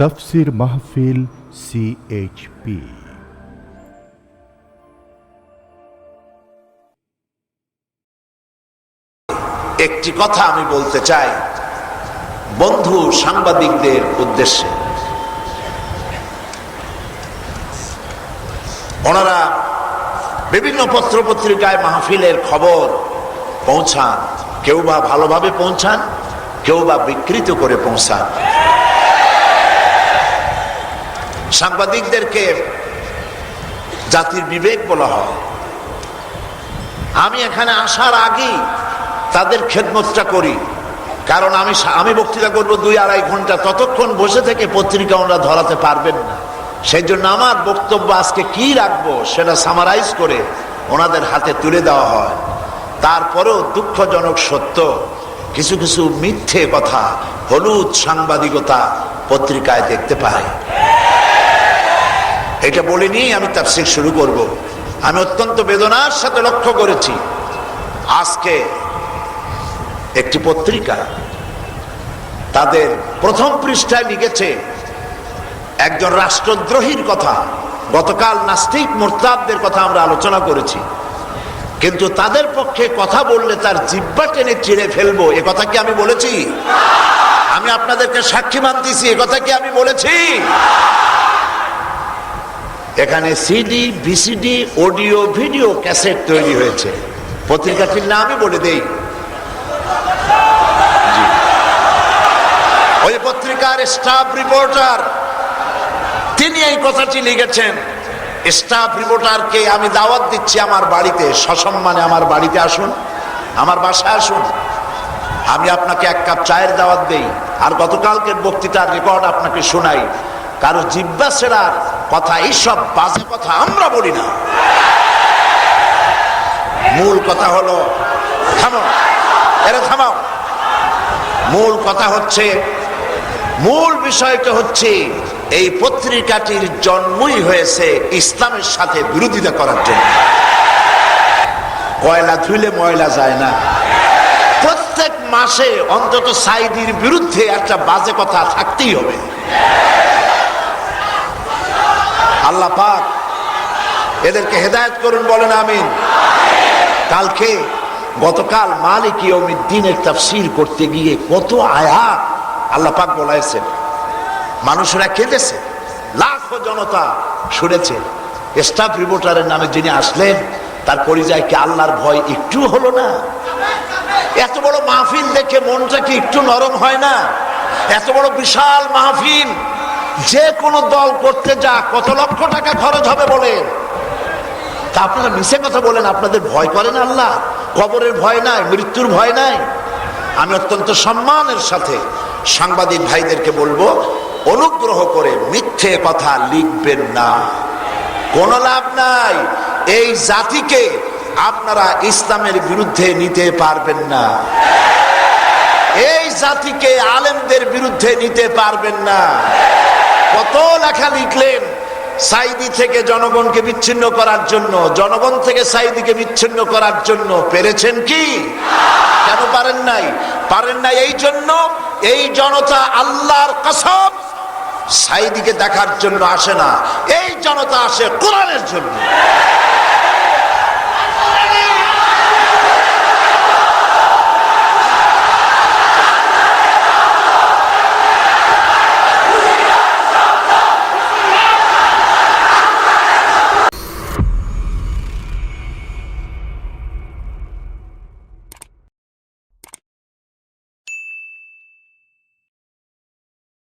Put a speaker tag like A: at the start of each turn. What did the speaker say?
A: তফসির মাহফিল সিএইচপি
B: একটি কথা আমি বলতে চাই, বন্ধু সাংবাদিকদের উদ্দেশ্যে। ওনারা বিভিন্ন পত্র পত্রিকায় মাহফিলের খবর পৌঁছান, কেউ বা ভালোভাবে পৌঁছান, কেউ বা বিকৃত করে পৌঁছান। সাংবাদিকদেরকে জাতির বিবেক বলা হয়। আমি এখানে আসার আগেই তাদের খেদমতটা করি। কারণ আমি আমি বক্তৃতা করব দুই আড়াই ঘণ্টা, ততক্ষণ বসে থেকে পত্রিকা ওনারা ধরাতে পারবেন না। সেই জন্য আমার বক্তব্য আজকে কি রাখব সেটা সামারাইজ করে ওনাদের হাতে তুলে দেওয়া হয়। তারপরেও দুঃখজনক সত্য, কিছু কিছু মিথ্যে কথা হলুদ সাংবাদিকতা পত্রিকায় দেখতে পাই। এটা বলে নিয়েই আমি তাফসির শুরু করব। আমি অত্যন্ত বেদনার সাথে লক্ষ্য করেছি। আজকে একটি পত্রিকা তাদের প্রথম পৃষ্ঠায় লিখেছে একজন রাষ্ট্রদ্রোহীর কথা। গতকাল নাস্তিক মোরতাবদের কথা আমরা আলোচনা করেছি। কিন্তু তাদের পক্ষে কথা বললে তার জিব্বা টেনে চিড়ে ফেলব, এ কথা কি আমি বলেছি? আমি আপনাদেরকে সাক্ষী মানতেছি এ কথা কি আমি বলেছি? এখানে CD VCD audio video cassette তৈরি হয়েছে। পত্রিকাটির নামই বলে দেই। ওই পত্রিকার স্টাফ রিপোর্টার তিনি এই কথাটি লিখেছেন স্টাফ রিপোর্টারকে আমি দাওয়াত দিচ্ছি আমার বাড়িতে। সসম্মানে আমার বাড়িতে আসুন, আমার বাসায় আসুন। আমি আপনাকে এক কাপ চায়ের দাওয়াত দেই। আর গতকালকের বক্তৃতার রেকর্ড আপনাকে শোনাই। কারও জিব্বা সেরার কথা, এইসব বাজে কথা আমরা বলি না। মূল কথা হলো, থামো, এরা থামাও। মূল কথা হচ্ছে, মূল বিষয়টা হচ্ছে, এই পত্রিকাটির জন্মই হয়েছে ইসলামের সাথে বিরোধিতা করার জন্য। কয়লা ধুইলে ময়লা যায় না। প্রত্যেক মাসে অন্তত সাইদির বিরুদ্ধে একটা বাজে কথা থাকতেই হবে। আল্লাহ পাক। এদেরকে হেদায়ত করুন, বলেন আমিন। কালকে গতকাল মালিক দিনের তাফসির করতে গিয়ে কত আয়াত আল্লাহ পাক বলাইছেন। মানুষরা কেঁদেছে, লাখো জনতা শুনেছে। স্টাফ রিপোর্টারের নামে যিনি আসলেন, তার পরিচয় কি আল্লাহর ভয় একটু হলো না? এত বড় মাহফিল দেখে মনটা কি একটু নরম হয় না? এত বড় বিশাল মাহফিল যে কোনো দল করতে যা, কত লক্ষ টাকা খরচ হবে বলেন। তা আপনারা মিশে কথা বলেন, আপনাদের ভয় করেন আল্লাহ? কবরের ভয় নাই, মৃত্যুর ভয় নাই। আমি অত্যন্ত সম্মানের সাথে সাংবাদিক ভাইদেরকে বলব, অনুগ্রহ করে মিথ্যে কথা লিখবেন না। কোনো লাভ নাই। এই জাতিকে আপনারা ইসলামের বিরুদ্ধে নিতে পারবেন না। এই জাতিকে আলেমদের বিরুদ্ধে নিতে পারবেন না। কত লেখা লিখলেন সাইদি থেকে জনগণকে বিচ্ছিন্ন করার জন্য, জনগণ থেকে সাইদিকে বিচ্ছিন্ন করার জন্য পেরেছেন কি? কেন পারেন নাই? পারেন নাই এই জন্য, এই জনতা আল্লাহর কসম সাইদিকে দেখার জন্য আসে না, এই জনতা আসে কোরআনের জন্য।